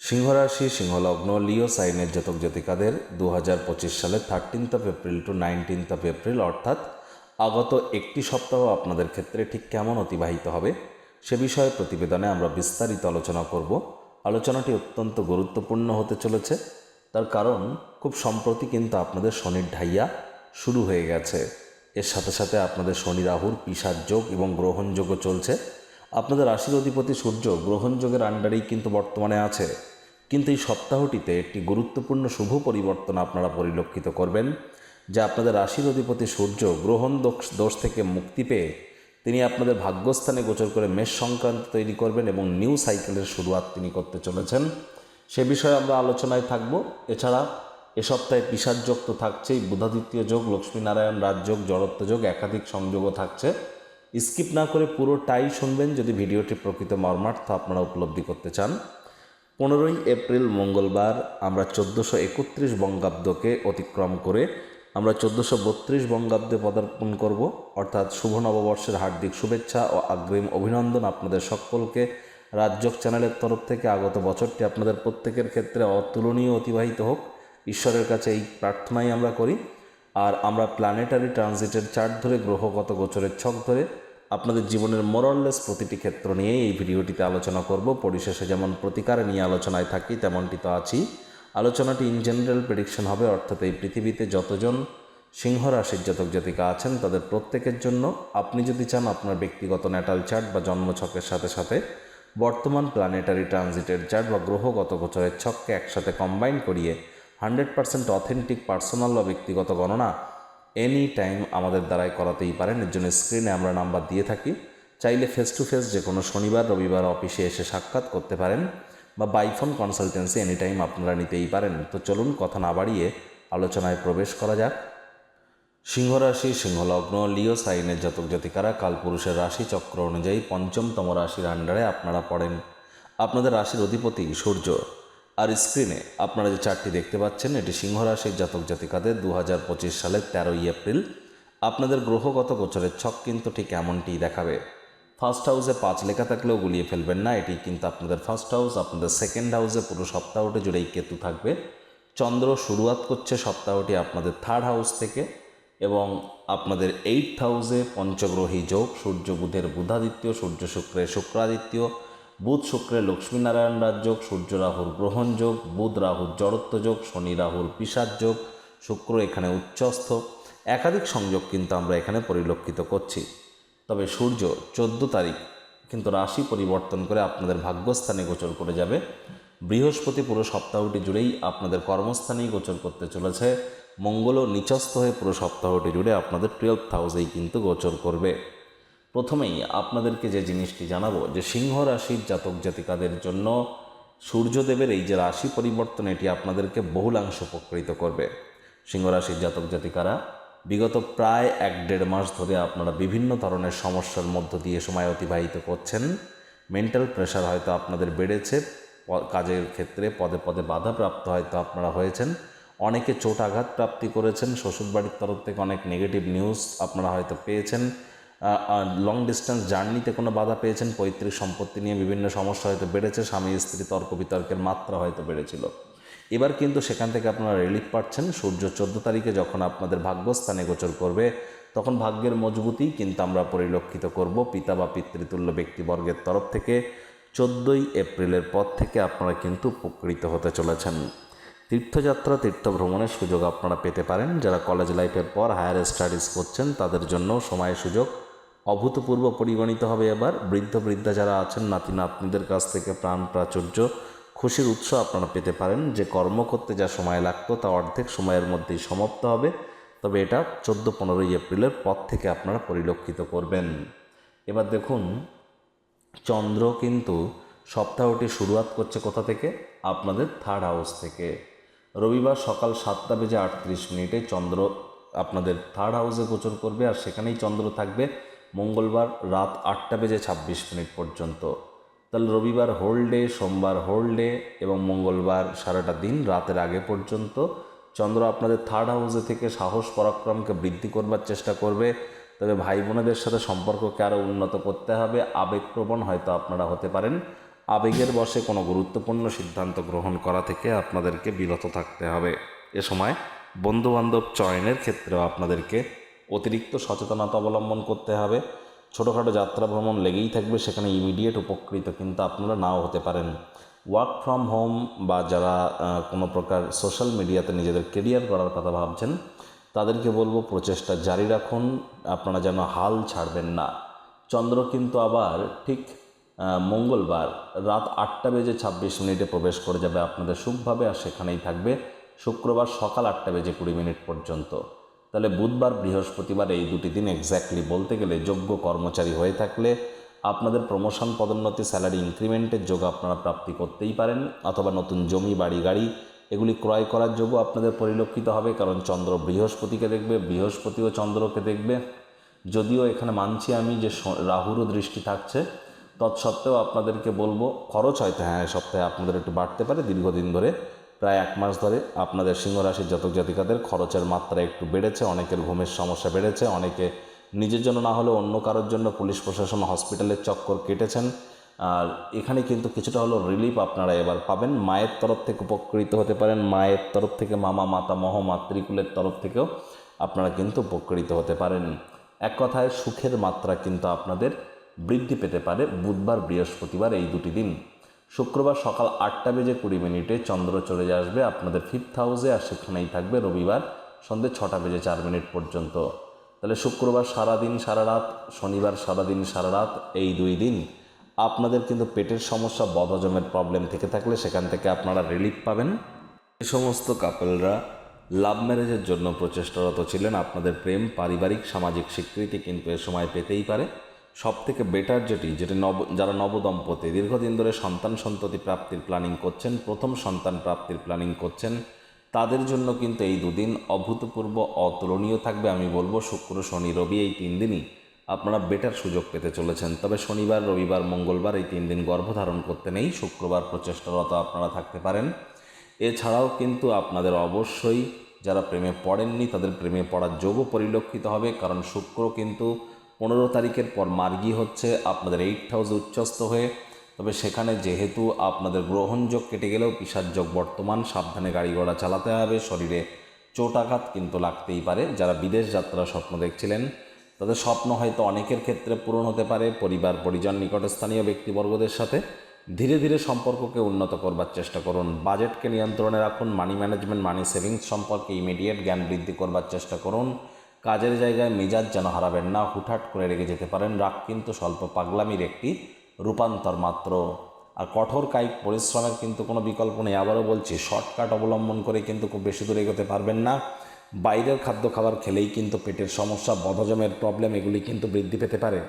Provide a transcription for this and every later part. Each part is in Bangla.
সিংহরাশি, সিংহলগ্ন, লিও সাইনের জাতক জাতিকাদের দু হাজার পঁচিশ সালের thirteenth of April to nineteenth of April অর্থাৎ আগত একটি সপ্তাহ আপনাদের ক্ষেত্রে ঠিক কেমন অতিবাহিত হবে সে বিষয়ে প্রতিবেদনে আমরা বিস্তারিত আলোচনা করব। আলোচনাটি অত্যন্ত গুরুত্বপূর্ণ হতে চলেছে। তার কারণ, খুব সম্প্রতি কিন্তু আপনাদের শনির ঢাইয়া শুরু হয়ে গেছে। এর সাথে সাথে আপনাদের শনি রাহুর পিসার যোগ এবং গ্রহণযোগও চলছে। আপনাদের রাশির অধিপতি সূর্য গ্রহণযোগের আন্ডারেই কিন্তু বর্তমানে আছে। কিন্তু এই সপ্তাহটিতে একটি গুরুত্বপূর্ণ শুভ পরিবর্তন আপনারা পরিলক্ষিত করবেন, যা আপনাদের রাশির অধিপতি সূর্য গ্রহণ দোষ দোষ থেকে মুক্তি পেয়ে তিনি আপনাদের ভাগ্যস্থানে গোচর করে মেষ সংক্রান্ত তৈরি করবেন এবং নিউ সাইকেলের শুরুয়াত তিনি করতে চলেছেন। সে বিষয়ে আমরা আলোচনায় থাকব। এছাড়া এ সপ্তাহে পিসার যোগ তো থাকছেই বুধাদিত্য যোগ, লক্ষ্মীনারায়ণ রাজযোগ, জড়ত্ব যোগ, একাধিক সংযোগও থাকছে। স্কিপ না করে পুরোটাই শুনবেন যদি ভিডিওটি প্রকৃত মর্মার্থ আপনারা উপলব্ধি করতে চান। পনেরোই এপ্রিল মঙ্গলবার আমরা চোদ্দোশো একত্রিশ বঙ্গাব্দকে অতিক্রম করে আমরা চোদ্দোশো বত্রিশ বঙ্গাব্দে পদার্পণ করব। অর্থাৎ শুভ নববর্ষের হার্দিক শুভেচ্ছা ও অগ্রিম অভিনন্দন আপনাদের সকলকে। রাজ্যক চ্যানেলের তরফ থেকে আগত বছরটি আপনাদের প্রত্যেকের ক্ষেত্রে অতুলনীয় অতিবাহিত হোক। ঈশ্বরের কাছে এই প্রার্থনাই আমরা করি। আর আমরা প্ল্যানেটারি ট্রানজিটের চার্ট ধরে গ্রহগত গোচরের ছক ধরে আপনাদের জীবনের মোরললেস প্রতিটি ক্ষেত্র নিয়েই এই ভিডিওটিতে আলোচনা করব। পরিশেষে যেমন প্রতিকার নিয়ে আলোচনায় থাকি, তেমনটি তো আছি আলোচনাটি ইন জেনারেল প্রেডিকশন হবে, অর্থাৎ এই পৃথিবীতে যতজন সিংহ রাশির জাতক জাতিকা আছেন, তাদের প্রত্যেকের জন্য আপনি যদি চান আপনার ব্যক্তিগত ন্যাটাল চার্ট বা জন্মছকের সাথে সাথে বর্তমান প্ল্যানেটারি ট্রানজিটের চার্ট বা গ্রহগত গোচরের ছককে একসাথে কম্বাইন করিয়ে হান্ড্রেড পার্সেন্ট অথেন্টিক পার্সোনাল বা ব্যক্তিগত গণনা এনি টাইম আমাদের দ্বারাই করাতেই পারেন। এর জন্য স্ক্রিনে আমরা নাম্বার দিয়ে থাকি। চাইলে ফেস টু ফেস যে কোনো শনিবার, রবিবার অফিসে এসে সাক্ষাৎ করতে পারেন বা বাইফোন কনসালটেন্সি এনি টাইম আপনারা নিতেই পারেন। তো চলুন কথা না বাড়িয়ে আলোচনায় প্রবেশ করা যাক। সিংহরাশি, সিংহলগ্ন, লিও সাইনের জাতক জাতিকারা কালপুরুষের রাশি চক্র অনুযায়ী পঞ্চমতম রাশির আন্ডারে আপনারা পড়েন। আপনাদের রাশির অধিপতি সূর্য। আর স্ক্রিনে আপনারা যে চারটি দেখতে পাচ্ছেন, এটি সিংহ রাশির জাতক জাতিকাদের দু হাজার পঁচিশ সালের তেরোই এপ্রিল। আপনাদের গ্রহগত গোচরের ছক কিন্তু ঠিক এমনটিই দেখাবে। ফার্স্ট হাউসে পাঁচ লেখা থাকলেও গুলিয়ে ফেলবেন না, এটি কিন্তু আপনাদের ফার্স্ট হাউস আপনাদের সেকেন্ড হাউসে পুরো সপ্তাহটি জুড়েই কেতু থাকবে। চন্দ্র শুরুয়াত করছে সপ্তাহটি আপনাদের থার্ড হাউস থেকে এবং আপনাদের এইট হাউসে পঞ্চগ্রহী যোগ, সূর্য বুধের বুধাদিত্য, সূর্য শুক্রের শুক্রাদিত্য বুধ শুক্রের লক্ষ্মীনারায়ণ রাজযোগ সূর্য রাহুর গ্রহণ যোগ, বুধ রাহুর জড়ত্ব যোগ, শনি রাহুর যোগ, শুক্র এখানে উচ্চস্থ। একাধিক সংযোগ কিন্তু আমরা এখানে পরিলক্ষিত করছি। তবে সূর্য চোদ্দ তারিখ কিন্তু রাশি পরিবর্তন করে আপনাদের ভাগ্যস্থানে গোচর করে যাবে। বৃহস্পতি পুরো সপ্তাহটি জুড়েই আপনাদের কর্মস্থানেই গোচর করতে চলেছে। মঙ্গলও নিচস্থ হয়ে পুরো সপ্তাহটি জুড়ে আপনাদের টুয়েলভ হাউসেই কিন্তু গোচর করবে। প্রথমেই আপনাদেরকে যে জিনিসটি জানাব, যে সিংহ রাশির জাতক জাতিকাদের জন্য সূর্যদেবের এই যে রাশি পরিবর্তন, এটি আপনাদেরকে বহুলাংশ উপকৃত করবে। সিংহ রাশির জাতক জাতিকারা, বিগত প্রায় এক দেড় মাস ধরে আপনারা বিভিন্ন ধরনের সমস্যার মধ্য দিয়ে সময় অতিবাহিত করছেন। মেন্টাল প্রেশার হয়তো আপনাদের বেড়েছে কাজের ক্ষেত্রে পদে পদে বাধাপ্রাপ্ত হয়তো আপনারা হয়েছেন। অনেকে চোট আঘাত প্রাপ্তি করেছেন, শ্বশুরবাড়ির তরফ থেকে অনেক নেগেটিভ নিউজ আপনারা হয়তো পেয়েছেন। লং ডিস্টেন্স জার্নিতে কোনো বাধা পেয়েছেন? পৈতৃক সম্পত্তি নিয়ে বিভিন্ন সমস্যা হয়তো বেড়েছে, স্বামী, স্ত্রী, তর্ক বিতর্কের মাত্রা হয়তো বেড়েছিল। এবার কিন্তু সেখান থেকে আপনারা রিলিফ পাচ্ছেন। সূর্য চোদ্দ তারিখে যখন আপনাদের ভাগ্যস্থানে গোচর করবে, তখন ভাগ্যের মজবুতি কিন্তু আমরা পরিলক্ষিত করব। পিতা বা পিতৃতুল্য ব্যক্তিবর্গের তরফ থেকে চোদ্দোই এপ্রিলের পর থেকে আপনারা কিন্তু উপকৃত হতে চলেছেন। তীর্থযাত্রা তীর্থ ভ্রমণের সুযোগ আপনারা পেতে পারেন। যারা কলেজ লাইফের পর হায়ার স্টাডিজ করছেন, তাদের জন্য সময় সুযোগ অভূতপূর্ব পরিগণিত হবে এবার। বৃদ্ধ বৃদ্ধা যারা আছেন, নাতি নাতনিদের কাছ থেকে প্রাণ প্রাচুর্য, খুশির উৎস আপনারা পেতে পারেন। যে কর্ম করতে যা সময় লাগতো, তা অর্ধেক সময়ের মধ্যেই সমাপ্ত হবে। তবে এটা চোদ্দ পনেরোই এপ্রিলের পর থেকে আপনারা পরিলক্ষিত করবেন। এবার দেখুন, চন্দ্র কিন্তু সপ্তাহটি শুরুয়াত করছে কোথা থেকে? আপনাদের থার্ড হাউস থেকে। রবিবার সকাল সাতটা বেজে আটত্রিশ মিনিটে চন্দ্র আপনাদের থার্ড হাউসে গোচর করবে আর সেখানেই চন্দ্র থাকবে। মঙ্গলবার রাত আটটা বেজে ছাব্বিশ মিনিট পর্যন্ত। তাহলে রবিবার হোল ডে সোমবার হোল ডে এবং মঙ্গলবার সারাটা দিন রাতের আগে পর্যন্ত চন্দ্র আপনাদের থার্ড হাউসে থেকে সাহস, পরাক্রমকে বৃদ্ধি করবার চেষ্টা করবে। তবে ভাই বোনেদের সাথে সম্পর্ককে আরও উন্নত করতে হবে। আবেগপ্রবণ হয়তো আপনারা হতে পারেন। আবেগের বশে কোনো গুরুত্বপূর্ণ সিদ্ধান্ত গ্রহণ করা থেকে আপনাদেরকে বিরত থাকতে হবে। এ সময় বন্ধুবান্ধব চয়নের ক্ষেত্রেও আপনাদেরকে অতিরিক্ত সচেতনতা অবলম্বন করতে হবে। ছোটোখাটো যাত্রা ভ্রমণ লেগেই থাকবে, সেখানে ইমিডিয়েট উপকৃত কিন্তু আপনারা নাও হতে পারেন। ওয়ার্ক ফ্রম হোম বা যারা কোনো প্রকার সোশ্যাল মিডিয়াতে নিজেদের কেরিয়ার করার কথা ভাবছেন, তাদেরকে বলব প্রচেষ্টা জারি রাখুন, আপনারা যেন হাল ছাড়বেন না। চন্দ্র কিন্তু আবার ঠিক মঙ্গলবার রাত আটটা বেজে ছাব্বিশ মিনিটে প্রবেশ করে যাবে আপনাদের সুখভাবে, আর সেখানেই থাকবে শুক্রবার সকাল আটটা বেজে কুড়ি মিনিট পর্যন্ত। তাহলে বুধবার, বৃহস্পতিবার এই দুটি দিন এক্স্যাক্টলি বলতে গেলে যোগ্য কর্মচারী হয়ে থাকলে আপনাদের প্রমোশন পদোন্নতি স্যালারি ইনক্রিমেন্টের যোগ আপনারা প্রাপ্তি করতেই পারেন অথবা নতুন জমি, বাড়ি, গাড়ি এগুলি ক্রয় করার যোগও আপনাদের পরিলক্ষিত হবে। কারণ চন্দ্র বৃহস্পতিকে দেখবে, বৃহস্পতিও চন্দ্রকে দেখবে। যদিও এখানে মানছি আমি যে রাহুরও দৃষ্টি থাকছে। তৎসত্ত্বেও আপনাদেরকে বলব, খরচ হয়তো হ্যাঁ সপ্তাহে আপনাদের একটু বাড়তে পারে দীর্ঘদিন ধরে। প্রায় এক মাস ধরে আপনাদের সিংহ রাশির জাতক জাতিকাদের খরচের মাত্রা একটু বেড়েছে, অনেকের ঘুমের সমস্যা বেড়েছে, অনেকে নিজের জন্য না হলে অন্য কারোর জন্য পুলিশ প্রশাসন হসপিটালের চক্কর কেটেছেন। আর এখানে কিন্তু কিছুটা হলো রিলিফ আপনারা এবার পাবেন। মায়ের তরফ থেকে উপকৃত হতে পারেন, মায়ের তরফ থেকে মামা, মাতা, মহ, মাতৃকুলের তরফ থেকেও আপনারা কিন্তু উপকৃত হতে পারেন। এক কথায় সুখের মাত্রা কিন্তু আপনাদের বৃদ্ধি পেতে পারে বুধবার, বৃহস্পতিবার এই দুটি দিন। শুক্রবার সকাল আটটা বেজে কুড়ি মিনিটে চন্দ্র চলে আসবে আপনাদের ফিফথ হাউসে আর সেখানেই থাকবে রবিবার সন্ধ্যে ছটা বেজে চার মিনিট পর্যন্ত। তাহলে শুক্রবার সারাদিন সারা রাত শনিবার সারাদিন সারা রাত এই দুই দিন আপনাদের কিন্তু পেটের সমস্যা, বদহজমের প্রবলেম থেকে থাকলে সেখান থেকে আপনারা রিলিফ পাবেন। এ সমস্ত কাপলরা লাভ ম্যারেজের জন্য প্রচেষ্টারত ছিলেন। আপনাদের প্রেম, পারিবারিক, সামাজিক স্বীকৃতি কিন্তু এ সময় পেতেই পারে। সব থেকে বেটার যেটি যেটি নব, যারা নবদম্পতি, দীর্ঘদিন ধরে সন্তান সন্ততি প্রাপ্তির প্ল্যানিং করছেন, প্রথম সন্তান প্রাপ্তির প্ল্যানিং করছেন, তাদের জন্য কিন্তু এই দুদিন অভূতপূর্ব অতুলনীয় থাকবে। আমি বলব শুক্র, শনি, রবি এই তিন দিনই আপনারা বেটার সুযোগ পেতে চলেছেন। তবে শনিবার, রবিবার, মঙ্গলবার এই তিন দিন গর্ভধারণ করতে নেই, শুক্রবার প্রচেষ্টারত আপনারা থাকতে পারেন। এছাড়াও কিন্তু আপনাদের অবশ্যই যারা প্রেমে পড়েননি, তাদের প্রেমে পড়ার যোগও পরিলক্ষিত হবে, কারণ শুক্র কিন্তু পনেরো তারিখের পর মার্গি হচ্ছে, আপনাদের এইট হাউসে উচ্চস্ত হয়ে। তবে সেখানে যেহেতু আপনাদের গ্রহণযোগ কেটে গেলেও যোগ বর্তমান, সাবধানে গাড়ি ঘোড়া চালাতে হবে, শরীরে চোটাঘাত কিন্তু লাগতেই পারে। যারা বিদেশ যাত্রার স্বপ্ন দেখছিলেন, তাদের স্বপ্ন হয়তো অনেকের ক্ষেত্রে পূরণ হতে পারে, পরিবার, পরিজন, নিকটস্থানীয় ব্যক্তিবর্গদের সাথে। ধীরে ধীরে সম্পর্ককে উন্নত করবার চেষ্টা করুন। বাজেটকে নিয়ন্ত্রণে রাখুন। মানি ম্যানেজমেন্ট মানি সেভিংস সম্পর্কে ইমিডিয়েট জ্ঞান বৃদ্ধি করবার চেষ্টা করুন। কাজের জায়গায় মেজাজ যেন হারাবেন না, হুটহাট করে রেগে যেতে পারেন। রাগ কিন্তু স্বল্প, পাগলামির একটি রূপান্তর মাত্র। আর কঠোর কায়িক পরিশ্রমের কিন্তু কোনো বিকল্প নেই। আবারও বলছি, শর্টকাট অবলম্বন করে কিন্তু খুব বেশি দূরে এগোতে পারবেন না। বাইরের খাদ্য খাবার খেলেই কিন্তু পেটের সমস্যা, বদহজমের প্রবলেম এগুলি কিন্তু বৃদ্ধি পেতে পারে।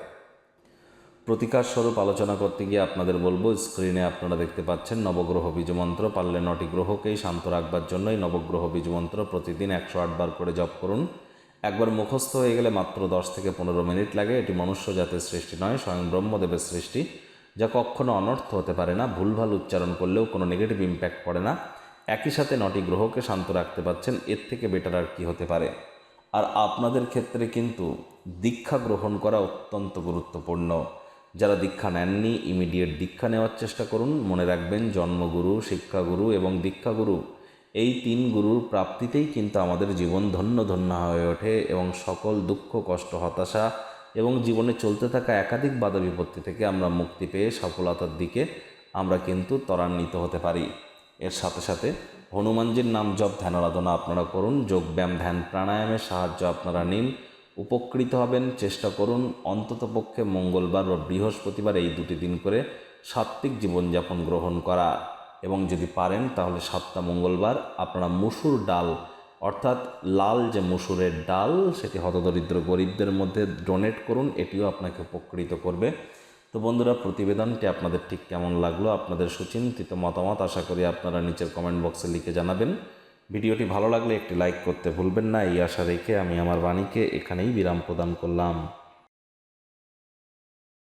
প্রতিকার স্বরূপ আলোচনা করতে গিয়ে আপনাদের বলব, স্ক্রিনে আপনারা দেখতে পাচ্ছেন নবগ্রহ বীজমন্ত্র পারলে নটি গ্রহকেই শান্ত রাখবার জন্যই নবগ্রহ বীজমন্ত্র প্রতিদিন একশো আটবার করে জপ করুন। একবার মুখস্থ হয়ে গেলে মাত্র দশ থেকে পনেরো মিনিট লাগে। এটি মনুষ্য জাতের সৃষ্টি নয়, স্বয়ং ব্রহ্মদেবের সৃষ্টি, যা কখনো অনর্থ হতে পারে না। ভুলভাল উচ্চারণ করলেও কোনো নেগেটিভ ইম্প্যাক্ট পড়ে না। একই সাথে নটি গ্রহকে শান্ত রাখতে পারছেন, এর থেকে বেটার আর কি হতে পারে? আর আপনাদের ক্ষেত্রে কিন্তু দীক্ষা গ্রহণ করা অত্যন্ত গুরুত্বপূর্ণ। যারা দীক্ষা নেননি ইমিডিয়েট দীক্ষা নেওয়ার চেষ্টা করুন। মনে রাখবেন, জন্মগুরু, শিক্ষাগুরু এবং দীক্ষাগুরু এই তিন গুরুর প্রাপ্তিতেই কিন্তু আমাদের জীবন ধন্য ধন্য হয়ে ওঠে এবং সকল দুঃখ, কষ্ট, হতাশা এবং জীবনে চলতে থাকা একাধিক বাধা বিপত্তি থেকে আমরা মুক্তি পেয়ে সফলতার দিকে আমরা কিন্তু ত্বরান্বিত হতে পারি। এর সাথে সাথে হনুমানজির নাম জপ, ধ্যান, আরাধনা আপনারা করুন। যোগব্যায়াম ধ্যান প্রাণায়ামের সাহায্য আপনারা নিন। উপকৃত হবেন, চেষ্টা করুন। অন্ততপক্ষে মঙ্গলবার বা বৃহস্পতিবার এই দুটি দিন করে সাত্ত্বিক জীবনযাপন গ্রহণ করা। এবং যদি পারেন, তাহলে সাতটা মঙ্গলবার আপনারা মুসুর ডাল, অর্থাৎ লাল যে মুসুরের ডাল, সেটি হতদরিদ্র গরিবদের মধ্যে ডোনেট করুন, এটিও আপনাকে উপকৃত করবে। তো বন্ধুরা, প্রতিবেদনটি আপনাদের ঠিক কেমন লাগল, আপনাদের সুচিন্তিত মতামত আশা করি আপনারা নিচের কমেন্ট বক্সে লিখে জানাবেন। ভিডিওটি ভালো লাগলে একটি লাইক করতে ভুলবেন না, এই আশা রেখে আমি আমার বাণীকে এখানেই বিরাম প্রদান করলাম।